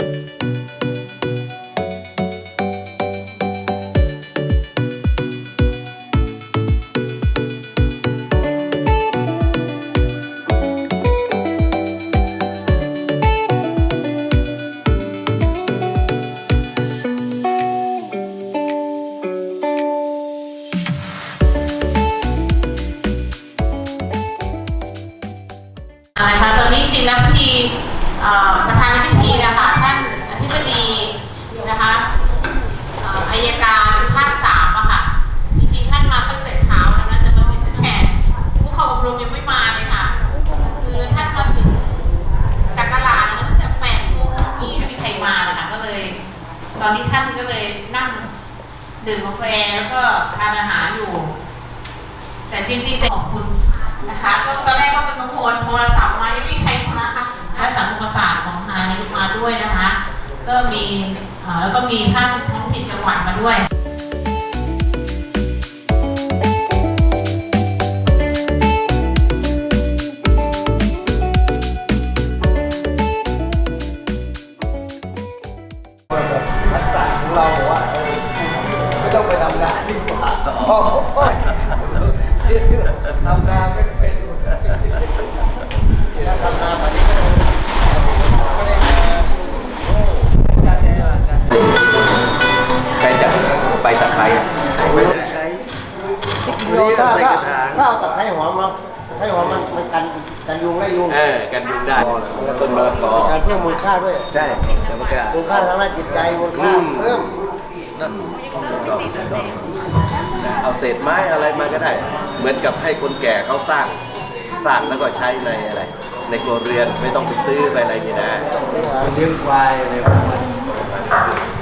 อ ท่านก็เลยนั่งดื่มกาแฟแล้วก็ทานอาหารอยู่ แต่จริงๆเซ็นของคุณนะคะ ก็ตอนแรกก็เป็นกังวลโทรศัพท์มายังไม่มีใครมาค่ะและสังคมศาสตร์ของนายมาด้วยนะคะ ก็มีแล้วก็มีท่านท้องถิ่นจังหวัดมาด้วย ไคร้อะไม่ต้องใช้ที่จริงเราถ้าถ้าถ้าเอาตะไคร้หอมมาตะไคร้หอมมันมันกันกันยุงไล่ยุงเออกันยุงได้ต้นมะละกอการเพิ่มมูลค่าด้วยใช่แต่มันก็มูลค่าทางด้านจิตใจมูลค่าเพิ่มนั่นเอาเศษไม้อะไรมาก็ได้ เหมือนกับให้คนแก่เขาสร้างสร้างแล้วก็ใช้ในอะไร ในครัวเรือนไม่ต้องไปซื้อไปอะไรนี่นะเลี้ยงควายอะไรพวกนั้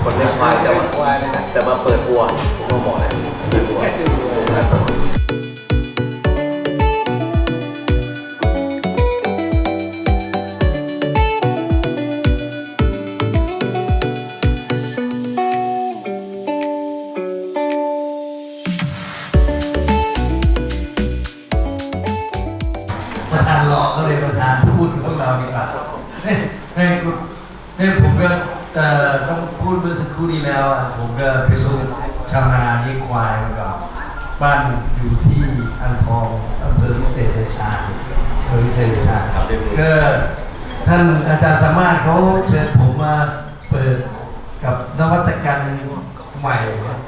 คนเลี้ยงควายแต่ว่าควายเลยนะแต่มาเปิดวัวผมก็เหมาะนะเปิดวัวประธานรอก็เลยประธานพูดพวกเราดีกว่าเนี่ยเนี่ยคุณเนี่ยผมก็ เอ่อต้องพูดเมื่อสักครู่นี้แล้วอะผมก็เป็นลูกชาวนาเลี้ยงควายมาก่อนบ้านอยู่ที่อ่างทองอำเภอวิเศษชัยชาญอำเภอวิเศษชัยชาญก็ท่านอาจารย์สามารถเขาเชิญผมมาเปิดกับนวัตกรรมใหม่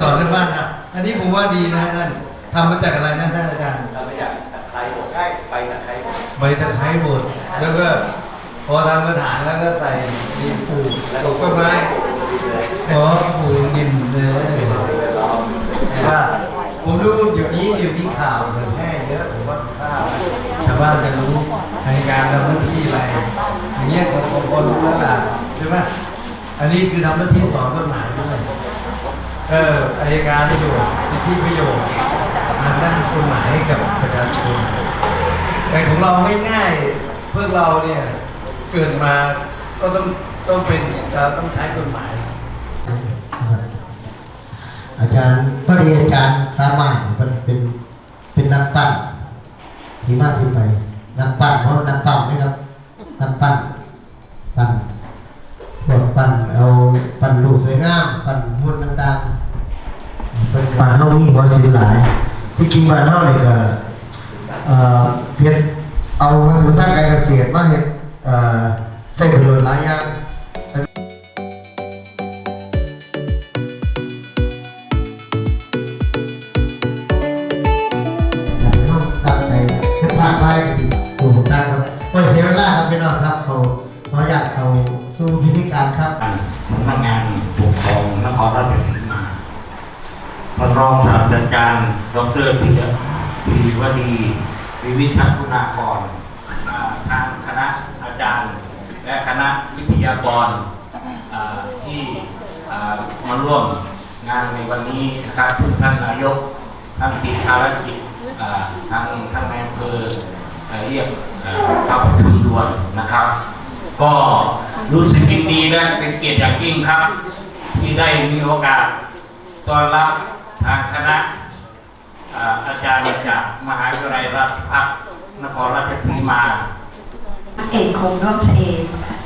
ต่อเรื่องบ้านนะอันนี้ผมว่าดีนะท่านทำมาจากอะไรนะท่านอาจารย์เราไม่อยากตะไคร้หมดไปตะไคร้หมดใบตะไคร้บดแล้วก็ พอทำกระถางแล้วก็ใส่ดินปลูกปลูกต้นไม้พอปลูกดินเลยว่าผมรู้เดี๋ยวนี้เดี๋ยวนี้ข่าวเผยแพร่เยอะผมว่าถ้าชาวบ้านจะรู้ในการทำหน้าที่อะไรอย่างเงี้ยคนคนคนรู้แล้วล่ะใช่ไหมอันนี้คือทำหน้าที่สอนกฎหมายด้วยเอออายการประโยชน์สิทธิประโยชน์ทางด้านกฎหมายให้กับประชาชนแต่ของเราไม่ง่ายพวกเราเนี่ย เกิดมาก็ต้องต้องเป็นจะต้องใช้กฎหมาย อาจารย์พอดีอาจารย์สามารถเป็นเป็นเป็นนักปั้นที่มาที่ไปนักปั้นเพราะนักปั้นนะครับนักปั้นปั้นพวกปั้นเอาปั้นรูปสวยงามปั้นหุ่นต่างๆเป็นมาเฮานี่บ่สิหลายที่จริงบ้านเฮานี่ก็เอ่อเฮ็ดเอาผลทางการเกษตรมาเฮ็ด เอ่อใช้ประโยชน์หลายอย่างต้องตั้งใจให้พลาดไปถูกตั้งครับโอ้ยเสียเวลาครับพี่น้องครับเขาขอยากเขาสู้พิธีการครับสำนักงานปกครองนครราชสีมาท่านรองศาสตราจารย์ดรพิยพีวดีวิวิชัคุณากรอ่าทางคณะอาจารย์ และคณะวิทยาก รที่มาร่วมงานในวันนี้นะครับซึ่งท่านนายกท่านติดภารกิจอ่าทางทางในอำเภอเอ่อเรียกเอ่อเข้าประชุมด่วนนะครับ ก็รู้สึกยินดีและเป็นเกียรติอย่างยิ่งครับ ที่ได้มีโอกาสต้อนรับทางคณะอาจารย์จากมหาวิทยาลัยราชภัฏนครราชสีมา เอกคงร่วมเฉเ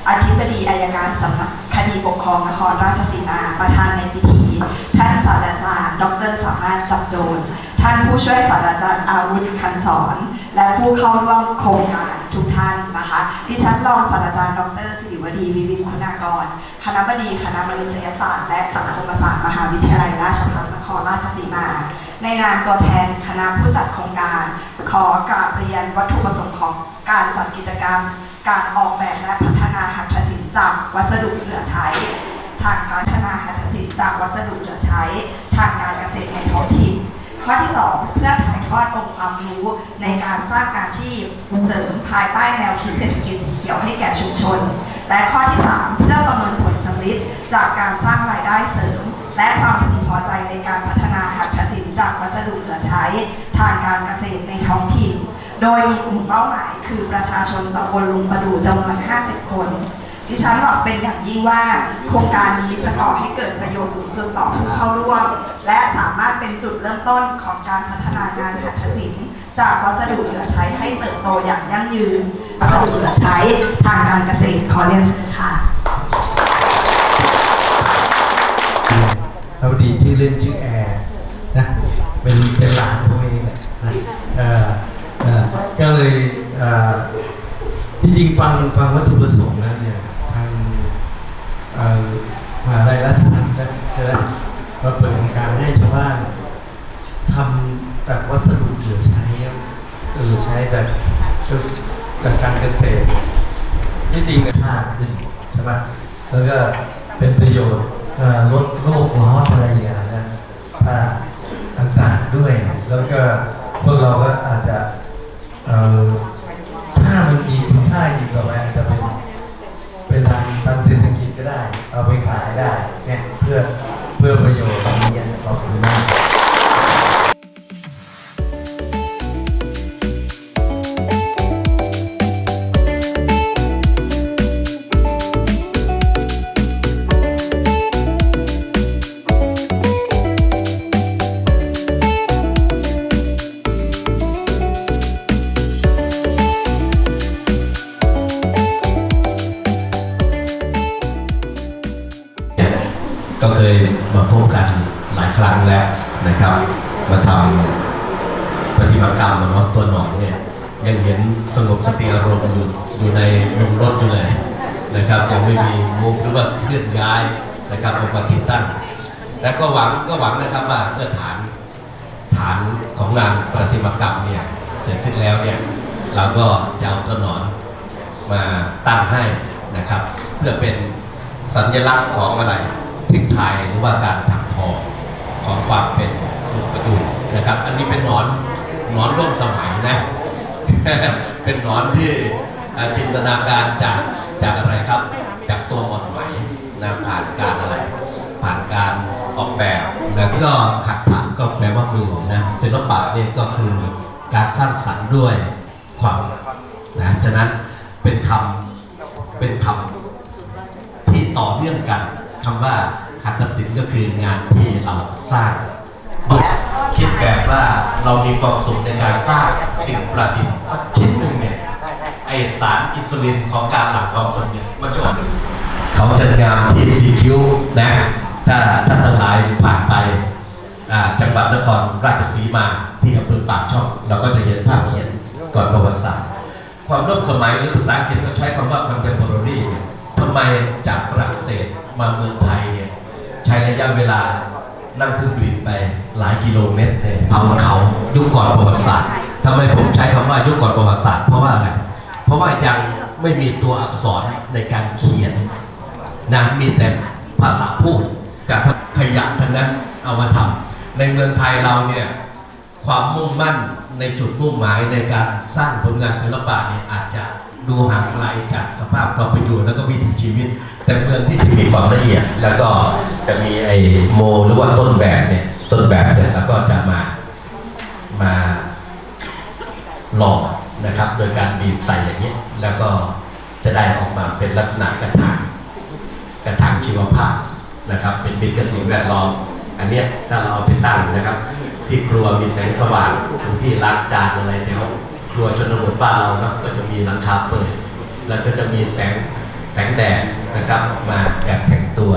อธิบดีอายการสำนักคดีปกครองนครราชสีมาประธานในพิธี ท่านศาสตราจารย์ ดรสามารถจับโจรท่านผู้ช่วยศาสตราจารย์อาวุธคันสอน และผู้เข้าร่วมโครงการทุกท่านนะคะ ดิฉันรองศาสตราจารย์ ดรสิริวดีวิวิทคุณากร คณะบดีคณะมนุษยศาสตร์และสังคมศาสตร์มหาวิทยาลัยราชภัฏนครราชสีมา ในนามตัวแทนคณะผู้จัดโครงการ ขอกราบเรียนวัตถุประสงค์ของการจัดกิจกรรม การออกแบบและพัฒนาหัตถศิลป์จากวัสดุเหลือใช้ ทางการพัฒนาหัตถศิลป์จากวัสดุเหลือใช้ ทางการเกษตรในท้องถิ่นข้อที่ 2 เพื่อถ่ายทอดองค์ความรู้ในการสร้างอาชีพ เสริมภายใต้แนวคิดเศรษฐกิจสีเขียวให้แก่ชุมชน และข้อที่ 3 เพื่อประเมินผลสำลิดจากการสร้างรายได้เสริม และความพึงพอใจในการพัฒนาหัตถศิลป์จากวัสดุเหลือใช้ ทางการเกษตรในท้องถิ่น โดยมีกลุ่มเป้าหมาย คือประชาชนตำบลลุงประดูจำนวน 50 คน ดิฉันหวังเป็นอย่างยิ่งว่า โครงการนี้จะก่อให้เกิดประโยชน์สูงสุดต่อผู้เข้าร่วม และสามารถเป็นจุดเริ่มต้นของการพัฒนางานหัตถศิลป์จากวัสดุเหลือใช้ให้เติบโตอย่างยั่งยืนวัสดุเหลือใช้ทางการเกษตรขอเรียนเชิญค่ะเราดีชื่อเล่นชื่อแอร์นะเป็นเป็นหลานผม ก็เลยที่จริงฟังฟังวัตถุประสงค์แล้วเนี่ยทางอ่อมหาลัยราชภัฏนะจะได้มาเปิดโครงการให้ชาวบ้านทำจากวัสดุเหลือใช้เหลือใช้จากจากการเกษตรที่จริงค่าใช่ไหมแล้วก็เป็นประโยชน์ลดโลกร้อนอะไรอย่างเงี้ยนะอ่าต่างๆด้วย แล้วก็พวกเราก็อาจจะ ถ้ามันมีคุณค่าอีกต่อไปอาจจะเป็นเป็นทางทางเศรษฐกิจก็ได้ เอาไปขายได้เนี่ยเพื่อเพื่อประโยชน์ ก็หวังนะครับว่าเมื่อฐานฐานของงานประติมากรรมเนี่ยเสร็จสิ้นแล้วเนี่ยเราก็จะเอาตัวหนอนมาตั้งให้นะครับ เพื่อเป็นสัญลักษณ์ของอะไรทิ้งไทยหรือว่าการถักทอของความเป็นลูกประดูนะครับ อันนี้เป็นหนอนหนอนร่วมสมัยนะ เป็นหนอนที่จินตนาการจากจากอะไรครับ จากตัวหมอนไหมนะผ่านการอะไร ผ่านการ ออกแบบแล้วก็หักถานก็แปลว่ามือนะศิลปะเนี่ยก็คือการสร้างสรรค์ด้วยความนะฉะนั้นเป็นคำเป็นคำที่ต่อเนื่องกันคำว่าหัตถศิลป์ก็คืองานที่เราสร้างคิดแบบว่าเรามีความสุขในการสร้างสิ่งประดิษฐ์ชิ้นหนึ่งเนี่ยไอสารอินซูลินของการหลั่งความสุขเนี่ยมันจะออกเขาจัดงานที่สีคิวนะ ถ้าท่านทั้งหลายผ่านไปจังหวัดนครราชสีมาที่อำเภอปากช่อง เราก็จะเห็นภาพเขียนก่อนประวัติศาสตร์ ความร่วมสมัยหรือภาษาอังกฤษก็ใช้คำว่า contemporary เนี่ยทำไมจากฝรั่งเศสมาเมืองไทยเนี่ยใช้ระยะเวลานั่งเครื่องบินไปหลายกิโลเมตรเนี่ยเผาเขายุคก่อนประวัติศาสตร์ทำไมผมใช้คำว่ายุคก่อนประวัติศาสตร์เพราะว่าอะไรเพราะว่ายังไม่มีตัวอักษรในการเขียนนะมีแต่ภาษาพูด กับขยะทั้งนั้นเอามาทำในเมืองไทยเราเนี่ยความมุ่งมั่นในจุดมุ่งหมายในการสร้างผลงานศิลปะเนี่ยอาจจะดูห่างไกลจากสภาพความเป็นอยู่แล้วก็วิถีชีวิต แต่เมืองที่มีความละเอียด แล้วก็จะมีไอ้โมหรือว่าต้นแบบเนี่ยต้นแบบเนี่ยแล้วก็จะมามาหล่อนะครับ โดยการบีบใส่อย่างนี้ยแล้วก็จะได้ออกมาเป็นลักษณะกระถางกระถางชีวภาพ นะครับ เป็นมิตรกับสิ่งแวดล้อม อันเนี้ยถ้าเราเอาไปตั้งนะครับ ที่ครัวมีแสงสว่างบางที่ล้างจานอะไรแถวครัวชนบทบ้านเราเนาะก็จะมีหลังคาเปิด แล้วก็จะมีแสงแสงแดดนะครับมาจากแผงตัว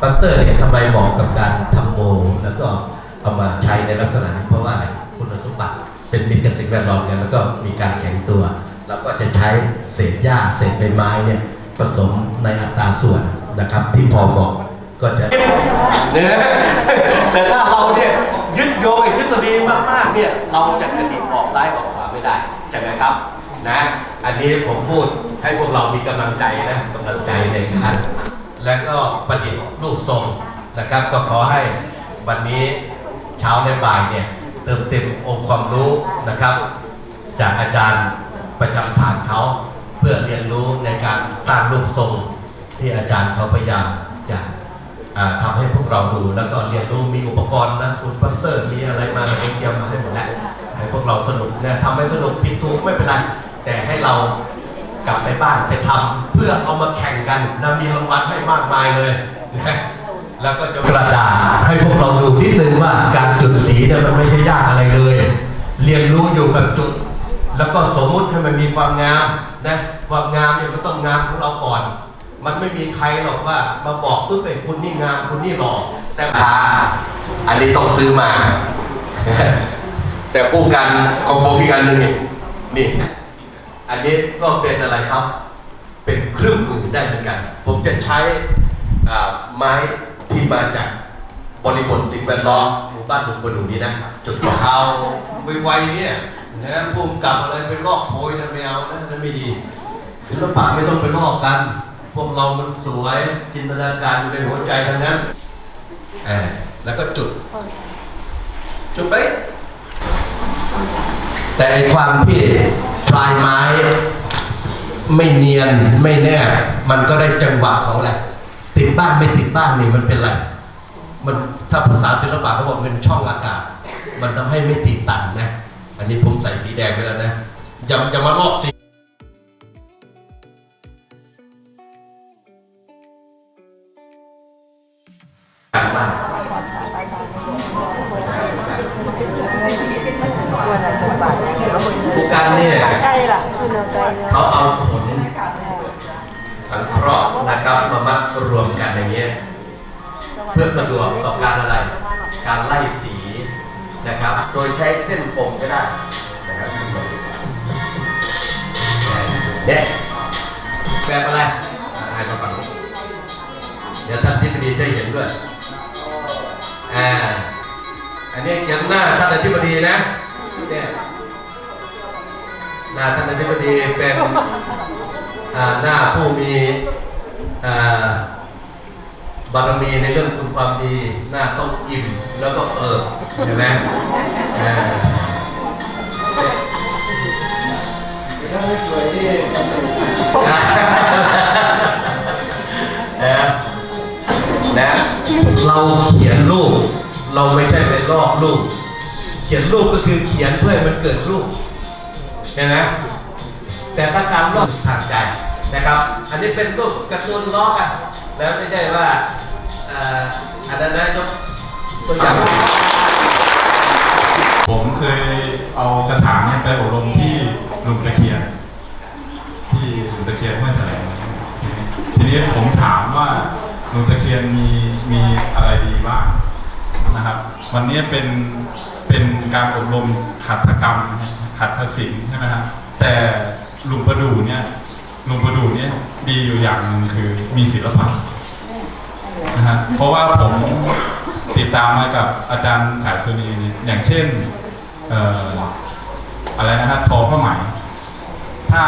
ปัสเตอร์เนี่ยทำไมเหมาะกับการทำโม แล้วก็เอามาใช้ในลักษณะนี้เพราะว่าคุณสมบัติเป็นมิตรกับสิ่งแวดล้อมกันแล้วก็มีการแข็งตัว แล้วก็จะใช้เศษหญ้าเศษใบไม้เนี่ยผสมในอัตราส่วนนะครับที่พอเหมาะ ก็จะเนี่ยแต่ถ้าเราเนี่ยยึดโยงไอ้ทฤษฎีมากๆเนี่ยเราจะกระดิกออกซ้ายออกขวาไม่ได้ใช่ไหมครับนะอันนี้ผมพูดให้พวกเรามีกำลังใจนะกำลังใจในการและก็ประดิษฐ์รูปทรงนะครับ ก็ขอให้วันนี้เช้าในบ่ายเนี่ยเติมเต็มองค์ความรู้นะครับ จากอาจารย์ประจำฐานเขาเพื่อเรียนรู้ในการสร้างรูปทรงที่อาจารย์เขาพยายามจะ อ่าทำให้พวกเราดูแล้วก็เรียนรู้มีอุปกรณ์นะคุณพัสเตอร์มีอะไรมาเตรียมมาให้หมดแล้วให้พวกเราสนุกนะทำให้สนุกผิดถูกไม่เป็นไรแต่ให้เรากลับไปบ้านไปทำเพื่อเอามาแข่งกันนะมีรางวัลให้มากมายเลยนะแล้วก็จะกระดาษให้พวกเราดูนิดนึงว่าการจุดสีเนี่ยมันไม่ใช่ยากอะไรเลย เรียนรู้อยู่กับจุด แล้วก็สมมุติให้มันมีความงามนะความงามเนี่ยมันต้องงามของเราก่อน มันไม่มีใครหรอกว่ามาบอกปุ๊บไอ้คุณนี่งามคุณนี่หล่อแต่พาอันนี้ต้องซื้อมา แต่ผู้กันของผมอีกอันหนึ่งนี่นี่ อันนี้ก็เป็นอะไรครับ เป็นเครื่องมือได้เหมือนกัน ผมจะใช้ไม้ที่มาจากบริบทสิ่งแวดล้อมหมู่บ้านหมู่บ้านหนูนี้นะจุดข่าไวๆเนี่ยนะภูมิกับอะไรไปลอกโพยนะไม่เอานะนั่นไม่ดีศิลปะไม่ต้องไปลอกกัน พวกเรามันสวยจินตนาการอยู่ในหัวใจทั้งนั้นเออแล้วก็จุด จุดไป แต่ไอความที่ปลายไม้ ไม่เนียนไม่แนบมันก็ได้จังหวะของแหละ ติดบ้างไม่ติดบ้างนี่มันเป็นไร มันถ้าภาษาศิลปะเขาบอกเป็นช่องอากาศ มันทำให้ไม่ติดตันนะ อันนี้ผมใส่สีแดงไปแล้วนะอย่าอย่ามาลอกสี มากผู้การเนี่ยเขาเอาผลสังเคราะห์นะครับมามัดรวมกันอย่างเงี้ยเพื่อสะดวกต่อการอะไร การไล่สีนะครับ โดยใช้เส้นผมก็ได้นะครับเนี่ยแบบอะไรอ่านมาก่อนเดี๋ยวท่านทิบดีจะเห็นด้วย อ่า อันนี้เขียนหน้าท่านอธิบดีนะเนี่ยหน้าท่านอธิบดีเป็นอ่าหน้าผู้มีอ่าบารมีในเรื่องคุณความดี หน้าต้องอิ่มแล้วก็เอิบเห็นไหมอ่าถ้าไม่สวยนี่ก็ไม่ นะเราเขียนรูป เราไม่ใช่ไปลอกรูป เขียนรูปก็คือเขียนเพื่อให้มันเกิดรูปเห็นไหมแต่ถ้าการลอกทางใจนะครับ อันนี้เป็นรูปการ์ตูนลอกอะแล้วไม่ใช่ว่าอันนั้นนะยกตัวอย่างผมเคยเอากระถางเนี่ยไปอบรมที่หลุงตะเคียนที่หลุงตะเคียนห้วยแถลงทีนี้ผมถามว่า ลุงตะเคียนมีมีอะไรดีบ้างนะครับ วันนี้เป็นเป็นการอบรมหัตถกรรมหัตถศิลป์ใช่ไหมครับแต่ลุงประดูเนี่ยลุงประดูเนี่ยดีอยู่อย่างหนึ่งคือมีศิลปะนะฮะเพราะว่าผมติดตามมากับอาจารย์สายสุนีอย่างเช่นเอ่อะไรนะฮะทอผ้าไหมถ้า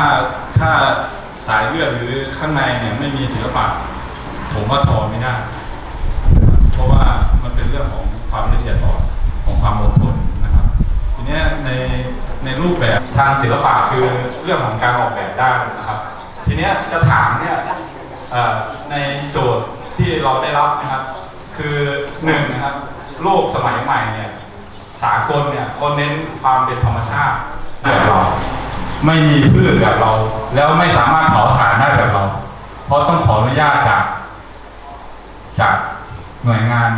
ถ้าสายเลือดหรือข้างในเนี่ยไม่มีศิลปะ ผมว่าทอไม่ได้เพราะว่ามันเป็นเรื่องของความละเอียดอ่อนของความอดทนนะครับ ทีนี้ในในรูปแบบทางศิลปะคือเรื่องของการออกแบบได้นะครับ ทีนี้กระถางเนี่ยในโจทย์ที่เราได้รับนะครับ คือหนึ่งนะครับโลกสมัยใหม่เนี่ยสากลเนี่ยเขาเน้นความเป็นธรรมชาติแบบเราไม่มีพืชแบบเรา แล้วไม่สามารถเผาถ่านได้แบบเรา เพราะต้องขออนุญาตจาก จากหน่วยงาน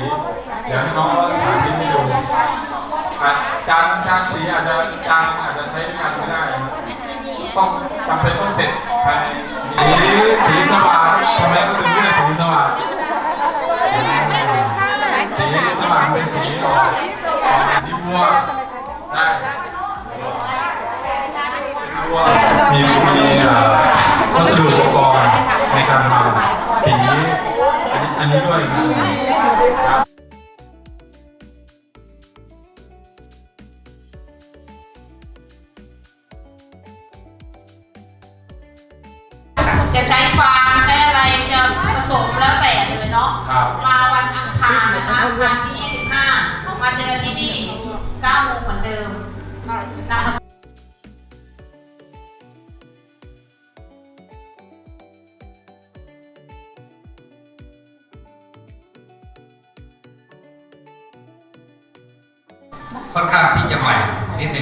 ให้แต้มสีเดี๋ยวให้น้องเขาสาธิตให้ดูอ่จานจานสีอาจจะจานอาจจะใช้ด้วยกันไม่ได้ ต้องจำเป็นต้องเสร็จภายในสีสีสว่างทำไมก็ถึงเรียกสีสว่างสีสว่างเป็นสีออกสีบัวได้สีบัวมีมีวัสดุอุปกรณ์ในการทำสี อันนี้อันนี้ด้วยครับจะใช้ฟางใช้อะไรจะผสมแล้วแต่เลยเนาะครับมาวันอังคารนะคะวันที่ 25 มาเจอที่นี่9โมงเหมือนเดิม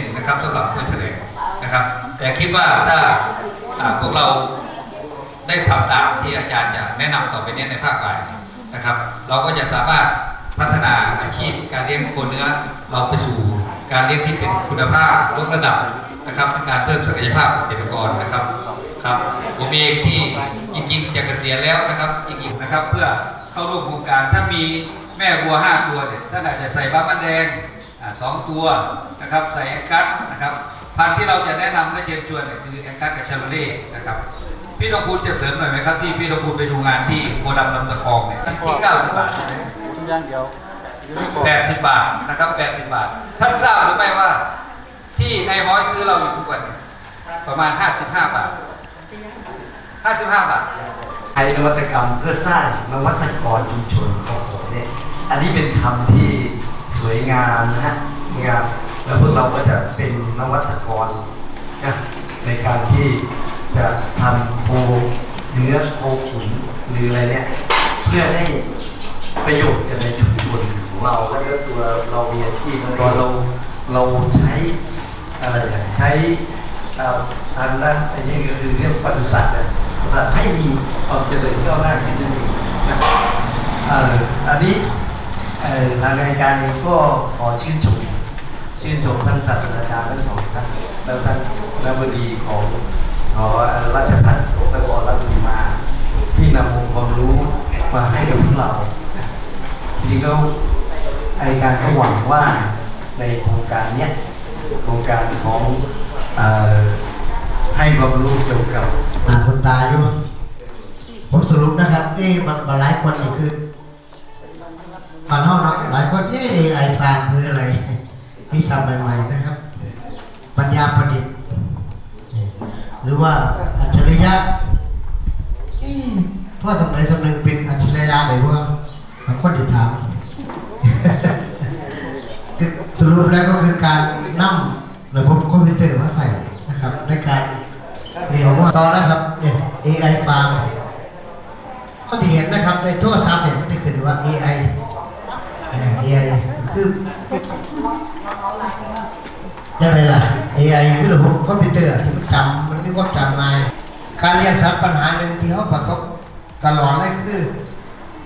หนึ่งนะครับสำหรับผู้แถลงนะครับ แต่คิดว่าถ้าพวกเราได้ทำตามที่อาจารย์จะแนะนำต่อไปนี้ในภาคบ่ายนะครับ เราก็จะสามารถพัฒนาอาชีพการเลี้ยงโคเนื้อเราไปสู่การเลี้ยงที่เป็นคุณภาพยกระดับนะครับการเพิ่มศักยภาพเกษตรกรนะครับครับผมเองที่จริงๆจะเกษียณแล้วนะครับจริงๆนะครับ เพื่อเข้าร่วมโครงการถ้ามีแม่วัวห้าตัวเนี่ยท่านอาจจะใส่บ้ามันแดง สองตัวนะครับใส่แองกัสนะครับพันธุ์ที่เราจะแนะนำและเชิญชวนเนี่ยคือแองกัสกับชาโลเล่นะครับพี่ทองคูณจะเสริมหน่อยไหมครับที่พี่ทองคูณไปดูงานที่โกดังลำตะคองเนี่ยที่90บาทใช่ไหม80บาทนะครับ80บาท ท่านทราบหรือไม่ว่า ที่ในายฮ้อยซื้อเราอยู่ทุกวันเนี่ยประมาณ55บาท55บาทใช้นวัตกรรมเพื่อสร้างนวัตกรชุมชนของผมเนี่ยอันนี้เป็นคำที่ส วยงามนะฮะงามแล้วพวกเราก็จะเป็นนวัตกรนะในการที่จะทำโคเนื้อโคขุนหรืออะไรเนี่ยเพื่อให้ประโยชน์กับในชุมชนของเราแล้วก็ตัวเรามีอาชีพแล้วก็เราเราใช้อะไรอะใช้อ่อทางด้านอันนี้ก็คือเรื่องปศุสัตว์นะปศุสัตว์ให้มีความเจริญก้าวหน้าขึ้นนั่นเองนะอ่าอันนี้ ทางรายการเองก็ขอชื่นชมชื่นชมท่านศาสตราจารย์ทั้งสองท่านแล้วท่านนบดีของหอราชพัฒนนครราชสีมา ที่นำองค์ความรู้มาให้กับพวกเราจริงๆแล้วอายการก็หวังว่าในโครงการเนี้ยโครงการของอให้ความรู้เกี่ยวกับอ่าคนตายอยู่ผมสรุปนะครับเอ๊ะมันมันหลายคนนี่คือ ผ่านห้องเนาะหลายคนเอ๊ะ AI ฟางคืออะไร มีคำใหม่ๆนะครับ ปัญญาประดิษฐ์ หรือว่าอัจฉริยะเอ๊ะพ่อสมัยสำนึงเป็นอัจฉริยะเลยว่าบางคนถามสรุปแล้วก็คือการนำระบบคอมพิวเตอร์มาใส่นะครับในการเรียนว่าตอนนะครับเนี่ย AI ฟาร์มก็ที่เห็นนะครับในโทรศัพท์เนี่ยมันจะขึ้นว่า AI เอ่อ AI คือยังไงล่ะ AI คือระบบคอมพิวเตอร์ที่มันจำมันมีความจำมาการเรียนสัตว์ปัญหาหนึ่งที่เขาประสบตลอดเลยคือ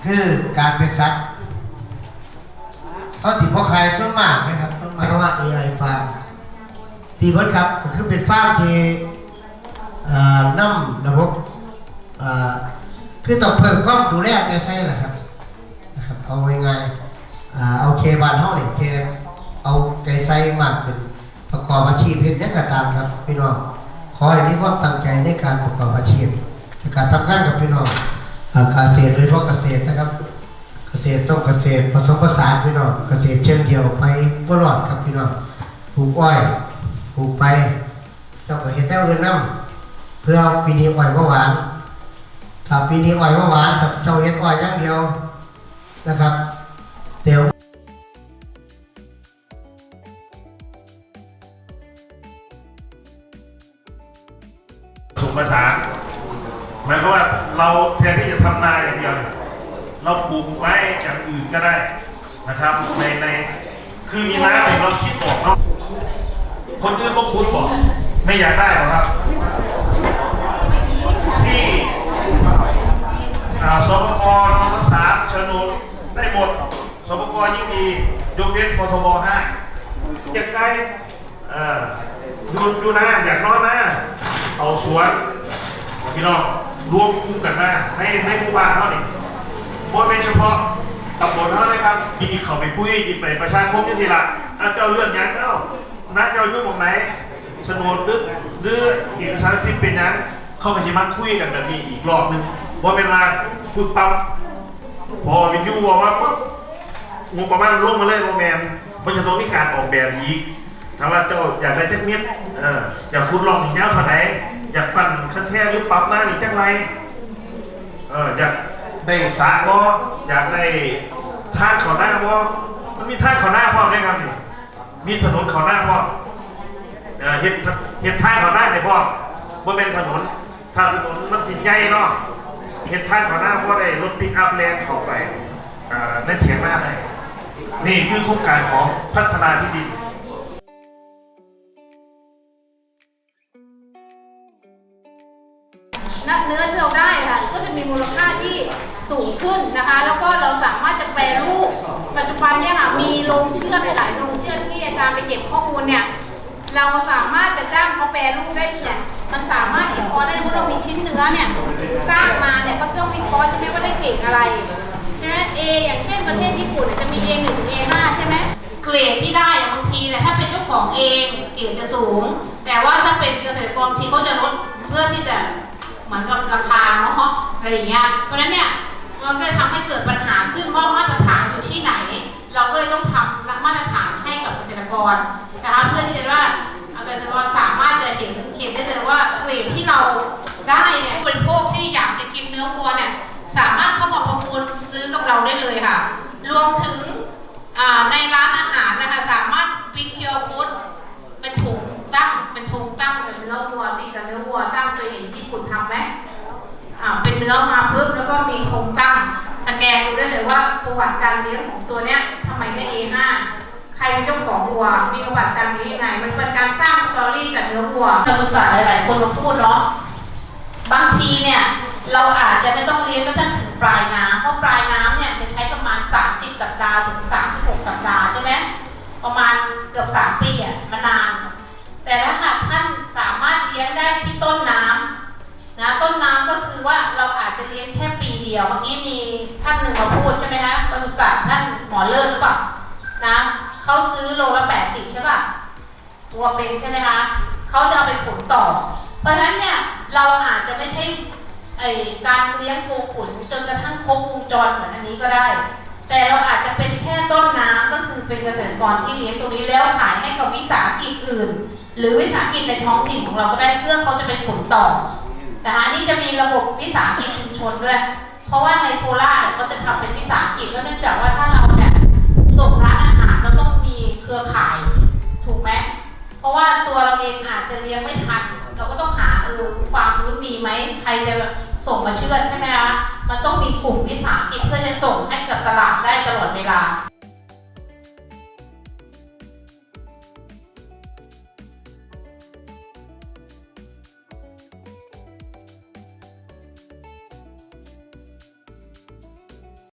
คือการเป็นสัตว์เขาติดพ่อใครส่วนมากนะครับส่วนมากเพราะว่า AI ฟาร์มตีเบิร์ดครับก็คือเป็นฟาร์มที่เอ่อนำระบบเอ่อคือต้องเพิ่มความดูแลในไส้แหละครับนะครับเอาง่ายๆ อ่าเอาเคบานเท่านี่เคเอาไก่ไส้มากขึ้นประกอบอาชีพเห็นยังกระตามครับพี่น้องขอให้มีความตั้งใจในการประกอบอาชีพการทำงานกับพี่น้องการเกษตรโดยเฉพาะเกษตรนะครับ เกษตรต้องเกษตรผสมผสานพี่น้องเกษตรเชิงเดียวไปบ่รอดครับพี่น้องปลูกอ้อยปลูกไปเจ้าก็เห็นแนวอื่นนํเพื่อปีนี้อ้อยบ่หวานถ้าปีนี้อ้อยบ่หวานครับเจ้าเห็นอ้อยอย่างเดียวนะครับ เดี๋ยวผสานหมายความว่าเราแทนที่จะทำนาอย่างเดียวเนี่ยเราปลูกไม้อย่างอื่นก็ได้นะครับในในคือมีน้ำเนี่ยเราคิดออกเนาะคนอื่นพวกคุณบอกไม่อยากได้หรอกครับ ที่อ่าสปกรนสามโฉนได้หมด สปกรยิ่งดียกเว้นพทบห้าอยากได้เอ่อดูดูนะอยากน้อนนะเอาสวนพี่น้องรวมกลุ่มกันนะในในหมู่บ้านเท่านี้บนเป็นเฉพาะตำบลเท่านั้นครับมีเขาไปคุยมีไปประชาคมนี่สิละเจ้าเลื่อนยังเอ้าน้าเจ้ายุ่งตรงไหนโฉนดหรือหรือเอกสารสิทธิ์เป็นยังเขาก็จะมาคุยกันแบบนี้อีกรอบหนึ่งว่าเป็นไรพูดปั๊บพอวิดีโอออกมาปุ๊บ งบประมาณลงมาเลยโรงแรมเพราะฉะนั้นต้องมีการออกแบบอีกถามว่าเจ้าอยากได้จักเม็ดเอออยากคุณลองถึงยาวเท่าไหนอยากปั่นคันแท้หรือปรับหน้าหนี่จังไรเอออยากได้สระบ่อยากได้ทางเขาหน้าบ่มันมีทางเขาหน้าพร้อมได้ครับนี่มีถนนเขาหน้าพร้อมเออเห็ดเห็ดทางเขาหน้าให้พร้อมบ่เป็นถนนถ้าถนนมันติดใหญ่เนาะเห็ดทางเขาหน้าบ่ได้รถปิกอัพแรงเข้าไปอ่าในเถียงหน้าได้ นี่คือโครงการของพัฒนาที่ดินนักเนื้อที่เราได้ค่ะก็จะมีมูลค่าที่สูงขึ้นนะคะ แล้วก็เราสามารถจะแปรรูปปัจจุบันเนี่ยค่ะมีโรงเชือดหลายๆโรงเชือดที่อาจารย์ไปเก็บข้อมูลเนี่ยเราสามารถจะจ้างเขาแปรรูปได้เนี่ยมันสามารถวิเคราะห์ได้ว่าเรามีชิ้นเนื้อเนี่ยสร้างมาเนี่ยเขาต้องวิเคราะห์ใช่ไหมว่าได้เกรดอะไร ช่ไหม A อย่างเช่นประเทศญี่ปุ่นจะมี A 1ถึง A 5ใช่ไหมเกรดที่ได้บางทีเนี่ยถ้าเป็นเจ้าของเองเกรดจะสูง แต่ว่าถ้าเป็นเกษตรกรบางทีเขาจะลดเพื่อที่จะเหมือนกับราคาเนาะอะไรอย่างเงี้ย เพราะฉะนั้นเนี่ยมันก็เลยทำให้เกิดปัญหาขึ้นว่ามาตรฐานอยู่ที่ไหน เราก็เลยต้องทำมาตรฐานให้กับเกษตรกรนะคะเพื่อที่จะว่าเกษตรกรสามารถจะเห็นเห็นได้เลยว่าเกรดที่เราได้เนี่ยผู้บริโภคที่อยากจะกินเนื้อวัวเนี่ย สามารถเข้ามาประมูลซื้อกับเราได้เลยค่ะ รวมถึงในร้านอาหารนะคะสามารถวิเคิวฟูดเป็นถุงตั้งเป็นธงตั้งเป็นเนื้อวัวตีกับเนื้อวัวตั้งเคยเห็นญี่ปุ่นทำไหมอ่าเป็นเนื้อมาปุ๊บแล้วก็มีธงตั้งสแกนดูได้เลยว่าประวัติการเลี้ยงของตัวเนี้ยทำไมได้ A5 ใครเป็นเจ้าของวัว มีประวัติการเลี้ยงยังไง มันเป็นการสร้างสตอรี่กับเนื้อวัวนักศึกษาหลายๆคนมาพูดเนาะบางทีเนี่ย เราอาจจะไม่ต้องเลี้ยงก็ตั้งถึงปลายน้ำเพราะปลายน้ำเนี่ยจะใช้ประมาณ 30 สัปดาห์ถึง 36 สัปดาห์ใช่ไหมประมาณเกือบ 3 ปีอะมันาน แต่ถ้าหากท่านสามารถเลี้ยงได้ที่ต้นน้ำนะต้นน้ำก็คือว่าเราอาจจะเลี้ยงแค่ปีเดียวเมื่อกี้มีท่านหนึ่งมาพูดใช่ไหมคะปศุสัตว์ท่านหมอเลิศหรือเปล่านะเขาซื้อโลละ 80 ใช่ป่ะตัวเป็นใช่ไหมคะเขาจะเอาไปผลต่อ เพราะฉะนั้นเนี่ยเราอาจจะไม่ใช่ ไอการเลี้ยงโคขุนจนกระทั่งครบวงจรเหมือนอันนี้ก็ได้ แต่เราอาจจะเป็นแค่ต้นน้ำก็คือเป็นเกษตรกรที่เลี้ยงตรงนี้แล้วขายให้กับวิสาหกิจอื่น หรือวิสาหกิจในท้องถิ่นของเราก็ได้เพื่อเขาจะเป็นผลต่อนะคะนนี้จะมีระบบวิสาหกิจชุมชนด้วย เพราะว่าในโคราชเนี่ยเขาจะทำเป็นวิสาหกิจก็เนื่องจากว่าถ้าเราเนี่ยส่งร้านอาหารเราต้องมีเครือข่ายถูกไหมเพราะว่าตัวเราเองอาจจะเลี้ยงไม่ทัน เราก็ต้องหาเออฟามนู้นมีไหมใครจะ ส่งมาเชื่อใช่ไหมคะมันต้องมีกลุ่มวิสาหกิจเพื่อจะส่งให้กับตลาดได้ตลอดเวลา